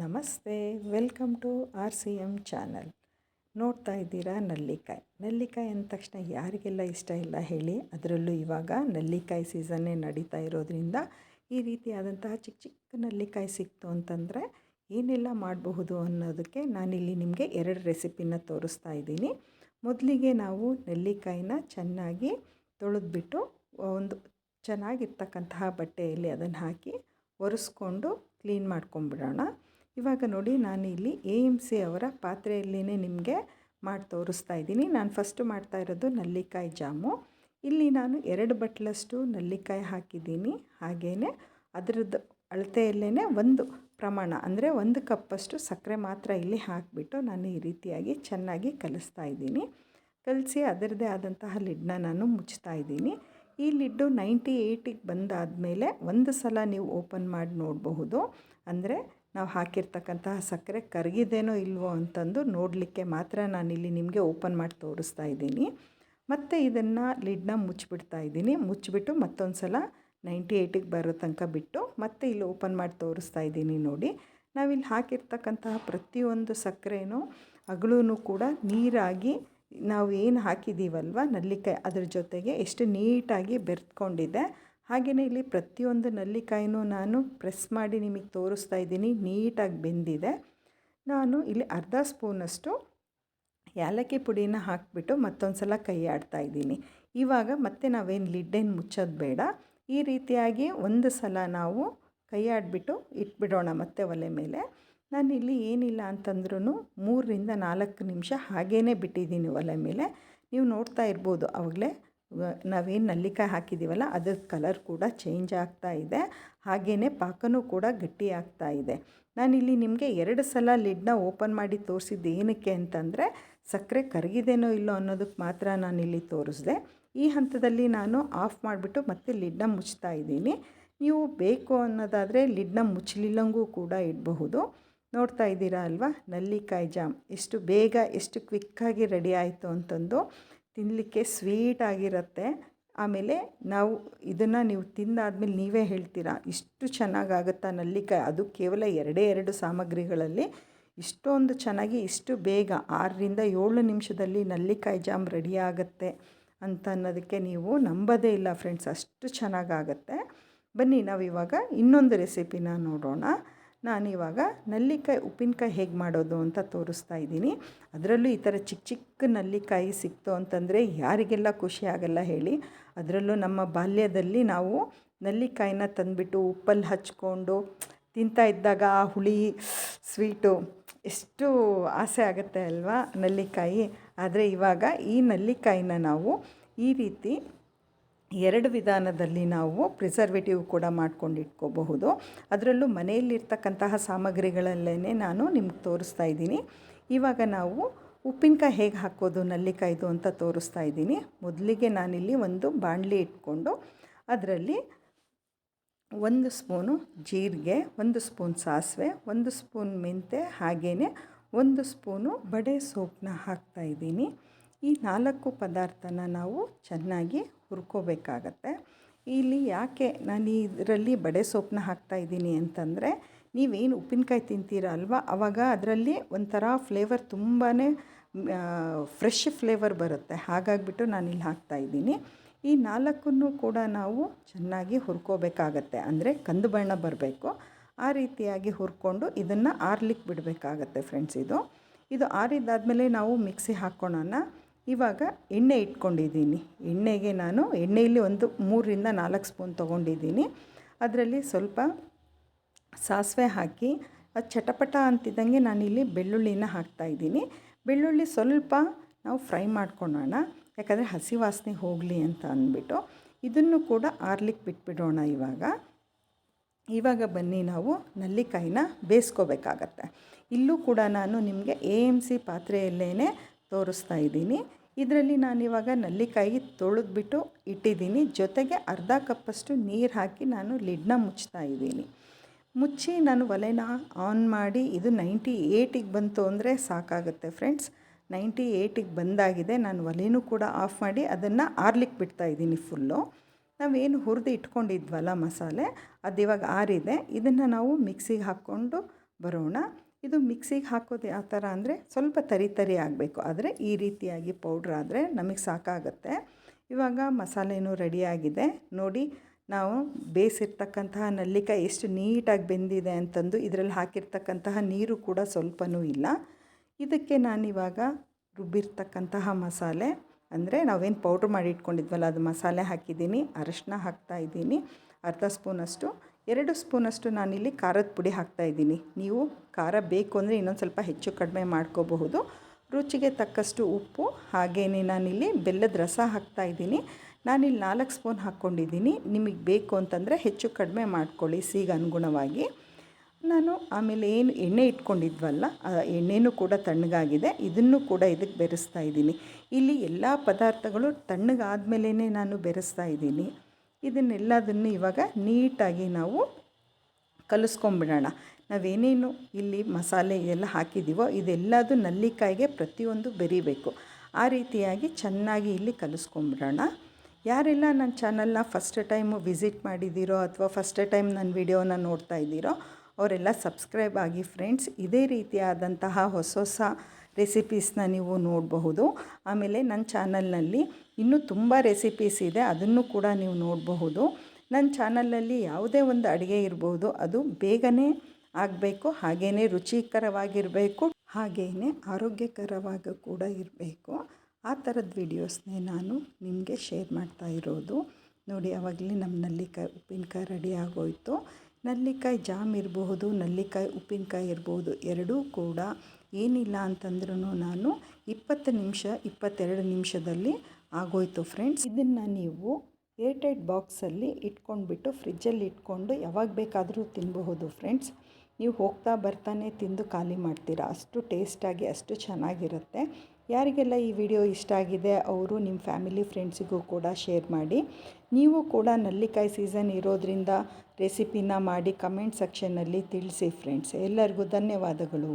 ನಮಸ್ತೆ, welcome to R C M channel. ನೋಡ್ತಾ ಇದ್ದೀರಾ ನಲ್ಲಿಕಾಯಿ. ನಲ್ಲಿಕಾಯಿ ಅಂದ ತಕ್ಷಣ ಯಾರಿಗೆಲ್ಲ ಇಷ್ಟ ಇಲ್ಲ ಹೇಳಿ, ಅದರಲ್ಲೂ ಇವಾಗ ನಲ್ಲಿಕಾಯಿ ಸೀಸನ್ನೇ ನಡೀತಾ ಇರೋದ್ರಿಂದ ಈ ರೀತಿಯಾದಂತಹ ಚಿಕ್ಕ ಚಿಕ್ಕ ನಲ್ಲಿಕಾಯಿ ಸಿಕ್ತು ಅಂತಂದರೆ ಏನೆಲ್ಲ ಮಾಡಬಹುದು ಅನ್ನೋದಕ್ಕೆ ನಾನಿಲ್ಲಿ ನಿಮಗೆ ಎರಡು ರೆಸಿಪಿನ ತೋರಿಸ್ತಾ ಇದ್ದೀನಿ. ಮೊದಲಿಗೆ ನಾವು ನೆಲ್ಲಿಕಾಯಿನ ಚೆನ್ನಾಗಿ ತೊಳೆದ್ಬಿಟ್ಟು ಒಂದು ಚೆನ್ನಾಗಿರ್ತಕ್ಕಂತಹ ಬಟ್ಟೆಯಲ್ಲಿ ಅದನ್ನು ಹಾಕಿ ಒರೆಸ್ಕೊಂಡು ಕ್ಲೀನ್ ಮಾಡ್ಕೊಂಬಿಡೋಣ. ಇವಾಗ ನೋಡಿ ನಾನು ಇಲ್ಲಿ ಎ ಎಂ ಸಿ ಅವರ ಪಾತ್ರೆಯಲ್ಲಿನೇ ನಿಮಗೆ ಮಾಡಿ ತೋರಿಸ್ತಾ ಇದ್ದೀನಿ. ನಾನು ಫಸ್ಟು ಮಾಡ್ತಾ ಇರೋದು ನಲ್ಲಿಕಾಯಿ ಜಾಮು. ಇಲ್ಲಿ ನಾನು ಎರಡು ಬಟ್ಲಷ್ಟು ನಲ್ಲಿಕಾಯಿ ಹಾಕಿದ್ದೀನಿ. ಹಾಗೆಯೇ ಅದರದ್ದು ಅಳತೆಯಲ್ಲೇ ಒಂದು ಪ್ರಮಾಣ, ಅಂದರೆ ಒಂದು ಕಪ್ಪಷ್ಟು ಸಕ್ಕರೆ ಮಾತ್ರ ಇಲ್ಲಿ ಹಾಕಿಬಿಟ್ಟು ನಾನು ಈ ರೀತಿಯಾಗಿ ಚೆನ್ನಾಗಿ ಕಲಿಸ್ತಾ ಇದ್ದೀನಿ. ಕಲಿಸಿ ಅದರದ್ದೇ ಆದಂತಹ ಲಿಡ್ನ ನಾನು ಮುಚ್ತಾ ಇದ್ದೀನಿ. ಈ ಲಿಡ್ಡು ನೈಂಟಿ ಏಯ್ಟಿಗೆ ಬಂದಾದಮೇಲೆ ಒಂದು ಸಲ ನೀವು ಓಪನ್ ಮಾಡಿ ನೋಡಬಹುದು. ಅಂದರೆ ನಾವು ಹಾಕಿರ್ತಕ್ಕಂತಹ ಸಕ್ಕರೆ ಕರಗಿದೇನೋ ಇಲ್ವೋ ಅಂತಂದು ನೋಡಲಿಕ್ಕೆ ಮಾತ್ರ ನಾನಿಲ್ಲಿ ನಿಮಗೆ ಓಪನ್ ಮಾಡಿ ತೋರಿಸ್ತಾ ಇದ್ದೀನಿ. ಮತ್ತು ಇದನ್ನು ಲಿಡ್ನ ಮುಚ್ಚಿಬಿಡ್ತಾ ಇದ್ದೀನಿ. ಮುಚ್ಚಿಬಿಟ್ಟು ಮತ್ತೊಂದು ಸಲ ನೈಂಟಿ ಏಯ್ಟಿಗೆ ಬರೋ ತನಕ ಬಿಟ್ಟು ಮತ್ತೆ ಇಲ್ಲಿ ಓಪನ್ ಮಾಡಿ ತೋರಿಸ್ತಾ ಇದ್ದೀನಿ ನೋಡಿ. ನಾವಿಲ್ಲಿ ಹಾಕಿರ್ತಕ್ಕಂತಹ ಪ್ರತಿಯೊಂದು ಸಕ್ಕರೆನೂ ಅಗಳೂ ಕೂಡ ನೀರಾಗಿ ನಾವು ಏನು ಹಾಕಿದ್ದೀವಲ್ವ? ನಲ್ಲಿಕಾಯಿ ಅದ್ರ ಜೊತೆಗೆ ಎಷ್ಟು ನೀಟಾಗಿ ಬೆರೆತ್ಕೊಂಡಿದೆ ಹಾಗೆಯೇ ಇಲ್ಲಿ ಪ್ರತಿಯೊಂದು ನಲ್ಲಿಕಾಯಿನೂ ನಾನು ಪ್ರೆಸ್ ಮಾಡಿ ನಿಮಗೆ ತೋರಿಸ್ತಾ ಇದ್ದೀನಿ. ನೀಟಾಗಿ ಬೆಂದಿದೆ. ನಾನು ಇಲ್ಲಿ ಅರ್ಧ ಸ್ಪೂನಷ್ಟು ಏಲಕ್ಕಿ ಪುಡಿನ ಹಾಕಿಬಿಟ್ಟು ಮತ್ತೊಂದು ಸಲ ಕೈ ಆಡ್ತಾ ಇದ್ದೀನಿ. ಇವಾಗ ಮತ್ತೆ ನಾವೇನು ಲಿಡ್ಡೇನು ಮುಚ್ಚೋದು ಬೇಡ. ಈ ರೀತಿಯಾಗಿ ಒಂದು ಸಲ ನಾವು ಕೈ ಆಡಿಬಿಟ್ಟು ಇಟ್ಬಿಡೋಣ ಮತ್ತೆ ಒಲೆ ಮೇಲೆ. ನಾನು ಇಲ್ಲಿ ಏನಿಲ್ಲ ಅಂತಂದ್ರೂ ಮೂರರಿಂದ ನಾಲ್ಕು ನಿಮಿಷ ಹಾಗೇ ಬಿಟ್ಟಿದ್ದೀನಿ ಒಲೆ ಮೇಲೆ. ನೀವು ನೋಡ್ತಾ ಇರ್ಬೋದು ಆವಾಗಲೇ ನಾವೇನು ನಲ್ಲಿಕಾಯಿ ಹಾಕಿದ್ದೀವಲ್ಲ ಅದ್ರ ಕಲರ್ ಕೂಡ ಚೇಂಜ್ ಆಗ್ತಾ ಇದೆ. ಹಾಗೆಯೇ ಪಾಕನೂ ಕೂಡ ಗಟ್ಟಿ ಆಗ್ತಾ ಇದೆ. ನಾನಿಲ್ಲಿ ನಿಮಗೆ ಎರಡು ಸಲ ಲಿಡ್ನ ಓಪನ್ ಮಾಡಿ ತೋರಿಸಿದ್ದು ಏನಕ್ಕೆ ಅಂತಂದರೆ, ಸಕ್ಕರೆ ಕರಗಿದೇನೋ ಇಲ್ಲೋ ಅನ್ನೋದಕ್ಕೆ ಮಾತ್ರ ನಾನಿಲ್ಲಿ ತೋರಿಸಿದೆ. ಈ ಹಂತದಲ್ಲಿ ನಾನು ಆಫ್ ಮಾಡಿಬಿಟ್ಟು ಮತ್ತೆ ಲಿಡ್ನ ಮುಚ್ತಾ ಇದ್ದೀನಿ. ನೀವು ಬೇಕು ಅನ್ನೋದಾದರೆ ಲಿಡ್ನ ಮುಚ್ಚಲಿಲ್ಲಂಗೂ ಕೂಡ ಇಡಬಹುದು. ನೋಡ್ತಾ ಇದ್ದೀರಾ ಅಲ್ವಾ, ನಲ್ಲಿಕಾಯಿ ಜಾಮ್. ಎಷ್ಟು ಬೇಗ, ಎಷ್ಟು ಕ್ವಿಕ್ಕಾಗಿ ರೆಡಿ ಆಯಿತು ಅಂತಂದು. ತಿನ್ನಲಿಕ್ಕೆ ಸ್ವೀಟಾಗಿರುತ್ತೆ ಆಮೇಲೆ ನಾವು ಇದನ್ನು ನೀವು ತಿಂದಾದ್ಮೇಲೆ ನೀವೇ ಹೇಳ್ತೀರಾ, ಇಷ್ಟು ಚೆನ್ನಾಗಾಗುತ್ತಾ ನಲ್ಲಿಕಾಯಿ ಅದು ಕೇವಲ ಎರಡೇ ಎರಡು ಸಾಮಗ್ರಿಗಳಲ್ಲಿ ಇಷ್ಟೊಂದು ಚೆನ್ನಾಗಿ, ಇಷ್ಟು ಬೇಗ ಆರರಿಂದ ಏಳು ನಿಮಿಷದಲ್ಲಿ ನಲ್ಲಿಕಾಯಿ ಜಾಮ್ ರೆಡಿ ಆಗುತ್ತೆ ಅಂತ ಅನ್ನೋದಕ್ಕೆ ನೀವು ನಂಬೋದೇ ಇಲ್ಲ ಫ್ರೆಂಡ್ಸ್ ಅಷ್ಟು ಚೆನ್ನಾಗಾಗತ್ತೆ. ಬನ್ನಿ ನಾವು ಇವಾಗ ಇನ್ನೊಂದು ರೆಸಿಪಿನ ನೋಡೋಣ. ನಾನಿವಾಗ ನಲ್ಲಿಕಾಯಿ, ಉಪ್ಪಿನಕಾಯಿ ಹೇಗೆ ಮಾಡೋದು ಅಂತ ತೋರಿಸ್ತಾ ಇದ್ದೀನಿ. ಅದರಲ್ಲೂ ಈ ಥರ ಚಿಕ್ಕ ಚಿಕ್ಕ ನಲ್ಲಿಕಾಯಿ ಸಿಕ್ತು ಅಂತಂದರೆ ಯಾರಿಗೆಲ್ಲ ಖುಷಿ ಆಗಲ್ಲ ಹೇಳಿ. ಅದರಲ್ಲೂ ನಮ್ಮ ಬಾಲ್ಯದಲ್ಲಿ ನಾವು ನಲ್ಲಿಕಾಯಿನ ತಂದುಬಿಟ್ಟು ಉಪ್ಪಲ್ಲಿ ಹಚ್ಕೊಂಡು ತಿಂತಾ ಇದ್ದಾಗ ಆ ಹುಳಿ, ಸ್ವೀಟು ಎಷ್ಟು ಆಸೆ ಆಗುತ್ತೆ ಅಲ್ವಾ ನಲ್ಲಿಕಾಯಿ. ಆದರೆ ಇವಾಗ ಈ ನಲ್ಲಿಕಾಯಿನ ನಾವು ಈ ರೀತಿ ಎರಡು ವಿಧಾನದಲ್ಲಿ ನಾವು ಪ್ರಿಸರ್ವೇಟಿವ್ ಕೂಡ ಮಾಡ್ಕೊಂಡು ಇಟ್ಕೋಬಹುದು ಅದರಲ್ಲೂ ಮನೆಯಲ್ಲಿರ್ತಕ್ಕಂತಹ ಸಾಮಗ್ರಿಗಳಲ್ಲೇ ನಾನು ನಿಮ್ಗೆ ತೋರಿಸ್ತಾ ಇದ್ದೀನಿ. ಇವಾಗ ನಾವು ಉಪ್ಪಿನಕಾಯಿ ಹೇಗೆ ಹಾಕೋದು, ನಲ್ಲಿಕಾಯ್ದು ಅಂತ ತೋರಿಸ್ತಾ ಇದ್ದೀನಿ. ಮೊದಲಿಗೆ ನಾನಿಲ್ಲಿ ಒಂದು ಬಾಣಲಿ ಇಟ್ಕೊಂಡು ಅದರಲ್ಲಿ ಒಂದು ಸ್ಪೂನು ಜೀರಿಗೆ, ಒಂದು ಸ್ಪೂನ್ ಸಾಸಿವೆ, ಒಂದು ಸ್ಪೂನ್ ಮೆಂತೆ ಹಾಗೆಯೇ ಒಂದು ಸ್ಪೂನು ಬಡೆ ಸೋಪನ್ನ ಹಾಕ್ತಾಯಿದ್ದೀನಿ ಈ ನಾಲ್ಕು ಪದಾರ್ಥನ ನಾವು ಚೆನ್ನಾಗಿ ಹುರ್ಕೋಬೇಕಾಗತ್ತೆ. ಇಲ್ಲಿ ಯಾಕೆ ನಾನು ಇದರಲ್ಲಿ ಬಡೆ ಸೊಪ್ಪನ್ನ ಹಾಕ್ತಾಯಿದ್ದೀನಿ ಅಂತಂದರೆ, ನೀವೇನು ಉಪ್ಪಿನಕಾಯಿ ತಿಂತೀರ ಅಲ್ವಾ? ಆವಾಗ ಅದರಲ್ಲಿ ಒಂಥರ ಫ್ಲೇವರ್ ತುಂಬಾ ಫ್ರೆಶ್ ಫ್ಲೇವರ್ ಬರುತ್ತೆ. ಹಾಗಾಗಿಬಿಟ್ಟು ನಾನು ಇಲ್ಲಿ ಹಾಕ್ತಾಯಿದ್ದೀನಿ ಈ ನಾಲ್ಕನ್ನು ಕೂಡ ನಾವು ಚೆನ್ನಾಗಿ ಹುರ್ಕೋಬೇಕಾಗತ್ತೆ. ಅಂದರೆ ಕಂದು ಬಣ್ಣ ಬರಬೇಕು. ಆ ರೀತಿಯಾಗಿ ಹುರ್ಕೊಂಡು ಇದನ್ನು ಆರ್ಲಿಕ್ಕೆ ಬಿಡಬೇಕಾಗತ್ತೆ ಫ್ರೆಂಡ್ಸ್ ಇದು. ಇದು ಆರಿದ್ದಾದಮೇಲೆ ನಾವು ಮಿಕ್ಸಿ ಹಾಕ್ಕೊಳ್ಳೋಣ ಇವಾಗ ಎಣ್ಣೆ ಇಟ್ಕೊಂಡಿದ್ದೀನಿ. ಎಣ್ಣೆಗೆ ನಾನು ಎಣ್ಣೆಯಲ್ಲಿ ಒಂದು ಮೂರರಿಂದ ನಾಲ್ಕು ಸ್ಪೂನ್ ತೊಗೊಂಡಿದ್ದೀನಿ. ಅದರಲ್ಲಿ ಸ್ವಲ್ಪ ಸಾಸಿವೆ ಹಾಕಿ, ಅದು ಚಟಪಟ ಅಂತಿದ್ದಂಗೆ ನಾನಿಲ್ಲಿ ಬೆಳ್ಳುಳ್ಳಿನ ಹಾಕ್ತಾಯಿದ್ದೀನಿ ಬೆಳ್ಳುಳ್ಳಿ ಸ್ವಲ್ಪ ನಾವು ಫ್ರೈ ಮಾಡ್ಕೊಳ್ಳೋಣ ಯಾಕಂದರೆ ಹಸಿ ವಾಸನೆ ಹೋಗಲಿ ಅಂತ ಅಂದ್ಬಿಟ್ಟು. ಇದನ್ನು ಕೂಡ ಆರ್ಲಿಕ್ಕೆ ಬಿಟ್ಬಿಡೋಣ ಇವಾಗ. ಇವಾಗ ಬನ್ನಿ ನಾವು ನಲ್ಲಿಕಾಯಿನ ಬೇಯಿಸ್ಕೋಬೇಕಾಗತ್ತೆ. ಇಲ್ಲೂ ಕೂಡ ನಾನು ನಿಮಗೆ ಎ ಎಂ ಸಿ ಪಾತ್ರೆಯಲ್ಲೇ ತೋರಿಸ್ತಾ ಇದ್ದೀನಿ. ಇದರಲ್ಲಿ ನಾನಿವಾಗ ನಲ್ಲಿಕಾಯಿ ತೊಳೆದ್ಬಿಟ್ಟು ಇಟ್ಟಿದ್ದೀನಿ. ಜೊತೆಗೆ ಅರ್ಧ ಕಪ್ಪಷ್ಟು ನೀರು ಹಾಕಿ ನಾನು ಲಿಡ್ನ ಮುಚ್ತಾ ಇದ್ದೀನಿ. ಮುಚ್ಚಿ ನಾನು ಒಲೆನ ಆನ್ ಮಾಡಿ ಇದು ನೈಂಟಿ ಏಯ್ಟಿಗೆ ಬಂತು ಅಂದರೆ ಸಾಕಾಗುತ್ತೆ ಫ್ರೆಂಡ್ಸ್. ನೈಂಟಿ ಏಯ್ಟಿಗೆ ಬಂದಾಗಿದೆ. ನಾನು ಒಲೆನೂ ಕೂಡ ಆಫ್ ಮಾಡಿ ಅದನ್ನು ಆರ್ಲಿಕ್ಕೆ ಬಿಡ್ತಾ ಇದ್ದೀನಿ ಫುಲ್ಲು. ನಾವೇನು ಹುರಿದು ಇಟ್ಕೊಂಡಿದ್ವಲ್ಲ ಮಸಾಲೆ ಅದು ಇವಾಗ ಆರಿದೆ. ಇದನ್ನು ನಾವು ಮಿಕ್ಸಿಗೆ ಹಾಕ್ಕೊಂಡು ಬರೋಣ. ಇದು ಮಿಕ್ಸಿಗೆ ಹಾಕೋದು ಯಾವ ಥರ ಅಂದರೆ ಸ್ವಲ್ಪ ತರಿ ತರಿ ಆಗಬೇಕು. ಆದರೆ ಈ ರೀತಿಯಾಗಿ ಪೌಡ್ರ್ ಆದರೆ ನಮಗೆ ಸಾಕಾಗುತ್ತೆ. ಇವಾಗ ಮಸಾಲೆನೂ ರೆಡಿಯಾಗಿದೆ ನೋಡಿ, ನಾವು ಬೇಯಿಸಿರ್ತಕ್ಕಂತಹ ನಲ್ಲಿಕಾಯಿ ಎಷ್ಟು ನೀಟಾಗಿ ಬೆಂದಿದೆ ಅಂತಂದು ಇದರಲ್ಲಿ ಹಾಕಿರ್ತಕ್ಕಂತಹ ನೀರು ಕೂಡ ಸ್ವಲ್ಪನೂ ಇಲ್ಲ. ಇದಕ್ಕೆ ನಾನಿವಾಗ ರುಬ್ಬಿರ್ತಕ್ಕಂತಹ ಮಸಾಲೆ, ಅಂದರೆ ನಾವೇನು ಪೌಡ್ರ್ ಮಾಡಿ ಇಟ್ಕೊಂಡಿದ್ವಲ್ಲ ಅದು ಮಸಾಲೆ ಹಾಕಿದ್ದೀನಿ, ಅರಶಿನ ಹಾಕ್ತಾಯಿದ್ದೀನಿ ಅರ್ಧ ಸ್ಪೂನಷ್ಟು ಎರಡು ಸ್ಪೂನಷ್ಟು ನಾನಿಲ್ಲಿ ಖಾರದ ಪುಡಿ ಹಾಕ್ತಾಯಿದ್ದೀನಿ ನೀವು ಖಾರ ಬೇಕು ಅಂದರೆ ಇನ್ನೊಂದು ಸ್ವಲ್ಪ ಹೆಚ್ಚು ಕಡಿಮೆ ಮಾಡ್ಕೋಬಹುದು. ರುಚಿಗೆ ತಕ್ಕಷ್ಟು ಉಪ್ಪು ಹಾಗೆಯೇ ನಾನಿಲ್ಲಿ ಬೆಲ್ಲದ ರಸ ಹಾಕ್ತಾಯಿದ್ದೀನಿ ನಾನಿಲ್ಲಿ ನಾಲ್ಕು ಸ್ಪೂನ್ ಹಾಕ್ಕೊಂಡಿದ್ದೀನಿ. ನಿಮಗೆ ಬೇಕು ಅಂತಂದರೆ ಹೆಚ್ಚು ಕಡಿಮೆ ಮಾಡ್ಕೊಳ್ಳಿ ಸೀಗ ಅನುಗುಣವಾಗಿ. ನಾನು ಆಮೇಲೆ ಏನು ಎಣ್ಣೆ ಇಟ್ಕೊಂಡಿದ್ವಲ್ಲ, ಆ ಎಣ್ಣೆನೂ ಕೂಡ ತಣ್ಣಗಾಗಿದೆ. ಇದನ್ನು ಕೂಡ ಇದಕ್ಕೆ ಬೆರೆಸ್ತಾ ಇದ್ದೀನಿ. ಇಲ್ಲಿ ಎಲ್ಲ ಪದಾರ್ಥಗಳು ತಣ್ಣಗಾದ್ಮೇಲೇ ನಾನು ಬೆರೆಸ್ತಾ ಇದ್ದೀನಿ. ಇದನ್ನೆಲ್ಲದನ್ನು ಇವಾಗ ನೀಟಾಗಿ ನಾವು ಕಲಿಸ್ಕೊಂಬಿಡೋಣ. ನಾವೇನೇನು ಇಲ್ಲಿ ಮಸಾಲೆ ಎಲ್ಲ ಹಾಕಿದ್ದೀವೋ ಇದೆಲ್ಲದು ನಲ್ಲಿಕಾಯಿಗೆ ಪ್ರತಿಯೊಂದು ಬೆರಿಬೇಕು. ಆ ರೀತಿಯಾಗಿ ಚೆನ್ನಾಗಿ ಇಲ್ಲಿ ಕಲಿಸ್ಕೊಂಬಿಡೋಣ. ಯಾರೆಲ್ಲ ನನ್ನ ಚಾನಲ್ನ ಫಸ್ಟ್ ಟೈಮು ವಿಸಿಟ್ ಮಾಡಿದ್ದೀರೋ ಅಥವಾ ಫಸ್ಟ್ ಟೈಮ್ ನನ್ನ ವಿಡಿಯೋನ ನೋಡ್ತಾ ಇದ್ದೀರೋ ಅವರೆಲ್ಲ ಸಬ್ಸ್ಕ್ರೈಬ್ ಆಗಿ ಫ್ರೆಂಡ್ಸ್, ಇದೇ ರೀತಿಯಾದಂತಹ ಹೊಸ ಹೊಸ ರೆಸಿಪೀಸ್ನ ನೀವು ನೋಡಬಹುದು. ಆಮೇಲೆ ನನ್ನ ಚಾನಲ್ನಲ್ಲಿ ಇನ್ನೂ ತುಂಬ ರೆಸಿಪೀಸ್ ಇದೆ, ಅದನ್ನು ಕೂಡ ನೀವು ನೋಡಬಹುದು. ನನ್ನ ಚಾನಲಲ್ಲಿ ಯಾವುದೇ ಒಂದು ಅಡುಗೆ ಇರ್ಬೋದು, ಅದು ಬೇಗನೆ ಆಗಬೇಕು ಹಾಗೆಯೇ ರುಚಿಕರವಾಗಿರಬೇಕು ಹಾಗೆಯೇ ಆರೋಗ್ಯಕರವಾಗಿ ಕೂಡ ಇರಬೇಕು. ಆ ಥರದ ವೀಡಿಯೋಸ್ನೇ ನಾನು ನಿಮಗೆ ಶೇರ್ ಮಾಡ್ತಾ ಇರೋದು. ನೋಡಿ, ಆವಾಗಲೇ ನಮ್ಮ ನಲ್ಲಿಕಾಯಿ ಉಪ್ಪಿನಕಾಯಿ ರೆಡಿ ಆಗೋಯಿತು. ನಲ್ಲಿಕಾಯಿ ಜಾಮ್ ಇರಬಹುದು, ನಲ್ಲಿಕಾಯಿ ಉಪ್ಪಿನಕಾಯಿ ಇರ್ಬೋದು, ಎರಡೂ ಕೂಡ ಏನಿಲ್ಲ ಅಂತಂದ್ರೂ ನಾನು ಇಪ್ಪತ್ತು ನಿಮಿಷ, ಇಪ್ಪತ್ತೆರಡು ನಿಮಿಷದಲ್ಲಿ ಆಗೋಯ್ತು ಫ್ರೆಂಡ್ಸ್ ಇದನ್ನು ನೀವು ಏರ್ಟೈಟ್ ಬಾಕ್ಸಲ್ಲಿ ಇಟ್ಕೊಂಡ್ಬಿಟ್ಟು ಫ್ರಿಜ್ಜಲ್ಲಿ ಇಟ್ಕೊಂಡು ಯಾವಾಗ ಬೇಕಾದರೂ ತಿನ್ನಬಹುದು ಫ್ರೆಂಡ್ಸ್ ನೀವು ಹೋಗ್ತಾ ಬರ್ತಾನೆ ತಿಂದು ಖಾಲಿ ಮಾಡ್ತೀರಾ. ಅಷ್ಟು ಟೇಸ್ಟಾಗಿ ಅಷ್ಟು ಚೆನ್ನಾಗಿರುತ್ತೆ. ಯಾರಿಗೆಲ್ಲ ಈ ವಿಡಿಯೋ ಇಷ್ಟ ಆಗಿದೆ, ಅವರು ನಿಮ್ಮ ಫ್ಯಾಮಿಲಿ ಫ್ರೆಂಡ್ಸಿಗೂ ಕೂಡ ಶೇರ್ ಮಾಡಿ. ನೀವು ಕೂಡ ನಲ್ಲಿಕಾಯಿ ಸೀಸನ್ ಇರೋದ್ರಿಂದ ರೆಸಿಪಿನ ಮಾಡಿ ಕಮೆಂಟ್ ಸೆಕ್ಷನ್ನಲ್ಲಿ ತಿಳಿಸಿ ಫ್ರೆಂಡ್ಸ್ ಎಲ್ಲರಿಗೂ ಧನ್ಯವಾದಗಳು.